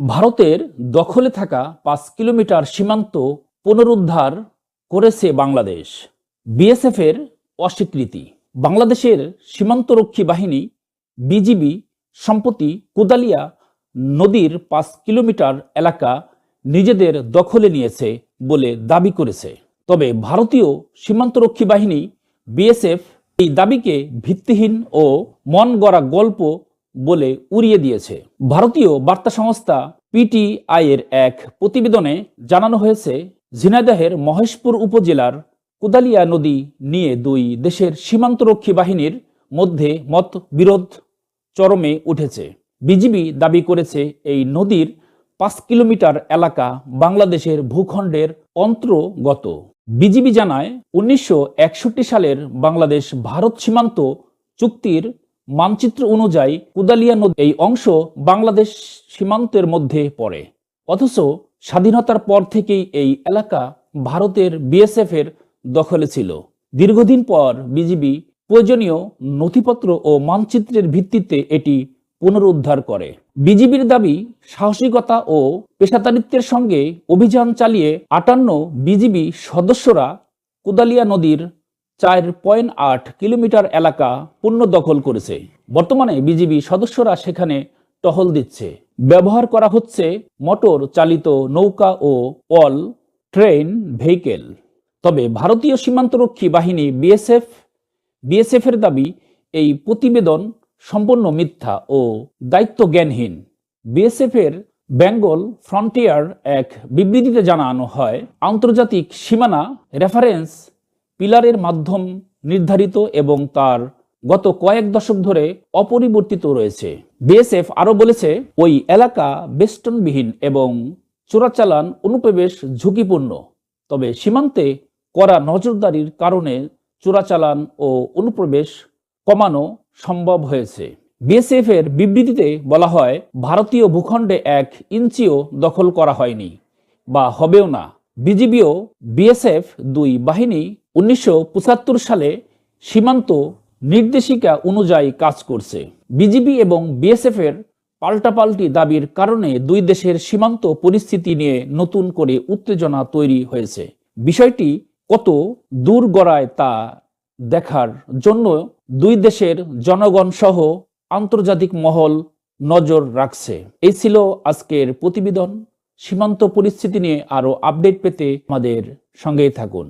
ভারতের দখলে থাকা পাঁচ কিলোমিটার সীমান্ত পুনরুদ্ধার করেছে বাংলাদেশ। বিএসএফের অস্বীকৃতি। বাংলাদেশের সীমান্তরক্ষী বাহিনী বিজিবি সম্প্রতি কোদালিয়া নদীর পাঁচ কিলোমিটার এলাকা নিজেদের দখলে নিয়েছে বলে দাবি করেছে। তবে ভারতীয় সীমান্তরক্ষী বাহিনী বিএসএফ এই দাবিকে ভিত্তিহীন ও মন গড়া গল্প বলে উড়িয়ে দিয়েছে। ভারতীয় বার্তা সংস্থা পিটিআই এর এক প্রতিবেদনে জানানো হয়েছে, ঝিনাইদহের মহেশপুর উপজেলার কোদালিয়া নদী নিয়ে দুই দেশের সীমান্তরক্ষী বাহিনীর মধ্যে মত বিরোধ চরমে উঠেছে। বিজিবি দাবি করেছে, এই নদীর পাঁচ কিলোমিটার এলাকা বাংলাদেশের ভূখণ্ডের অন্তর্গত। বিজিবি জানায়, উনিশশো একষট্টি সালের বাংলাদেশ ভারত সীমান্ত চুক্তির মানচিত্র অনুযায়ী কুদালিয়া নদী এই অংশ বাংলাদেশ সীমান্তের মধ্যে পড়ে। অথচ স্বাধীনতার পর থেকেই এই এলাকা ভারতের বিএসএফ এর দখলে ছিল। দীর্ঘদিন পর বিজিবি প্রয়োজনীয় নথিপত্র ও মানচিত্রের ভিত্তিতে এটি পুনরুদ্ধার করে। বিজিবির দাবি, সাহসিকতা ও পেশাদারিত্বের সঙ্গে অভিযান চালিয়ে আটান্ন বিজিবি সদস্যরা কুদালিয়া নদীর চার পয়েন্ট আট কিলোমিটার এলাকা পূর্ণ দখল করেছে। বর্তমানে বিজিবি সদস্যরা সেখানে টহল দিচ্ছে। ব্যবহার করা হচ্ছে মোটর চালিত নৌকা ও অল ট্রেন ভেহিকেল। তবে ভারতীয় সীমান্তরক্ষী বাহিনী বিএসএফ, বিএসএফের দাবি, এই প্রতিবেদন সম্পূর্ণ মিথ্যা ও দায়িত্ব জ্ঞানহীন বিএসএফ এর বেঙ্গল ফ্রন্টিয়ার এক বিবৃতিতে জানানো হয়, আন্তর্জাতিক সীমানা রেফারেন্স পিলারের মাধ্যম নির্ধারিত এবং তার গত কয়েক দশক ধরে অপরিবর্তিত রয়েছে। বিএসএফ আরও বলেছে, ওই এলাকা বেষ্টনবিহীন এবং চোরাচালান অনুপ্রবেশ ঝুঁকিপূর্ণ। তবে সীমান্তে করা নজরদারির কারণে চোরাচালান ও অনুপ্রবেশ কমানো সম্ভব হয়েছে। বিএসএফ এর বিবৃতিতে বলা হয়, ভারতীয় ভূখণ্ডে এক ইঞ্চিও দখল করা হয়নি বা হবেও না। বিজিবিও বিএসএফ দুই বাহিনী উনিশশো পঁচাত্তর সালে সীমান্ত নির্দেশিকা অনুযায়ী কাজ করছে। বিজিবি এবং বিএসএফ এর পাল্টাপাল্টি দাবির কারণে দুই দেশের সীমান্ত পরিস্থিতি নিয়ে নতুন করে উত্তেজনা তৈরি হয়েছে। বিষয়টি কত দূর গড়ায় তা দেখার জন্য দুই দেশের জনগণ সহ আন্তর্জাতিক মহল নজর রাখছে। এই ছিল আজকের প্রতিবেদন। সীমান্ত পরিস্থিতি নিয়ে আরও আপডেট পেতে আমাদের সঙ্গেই থাকুন।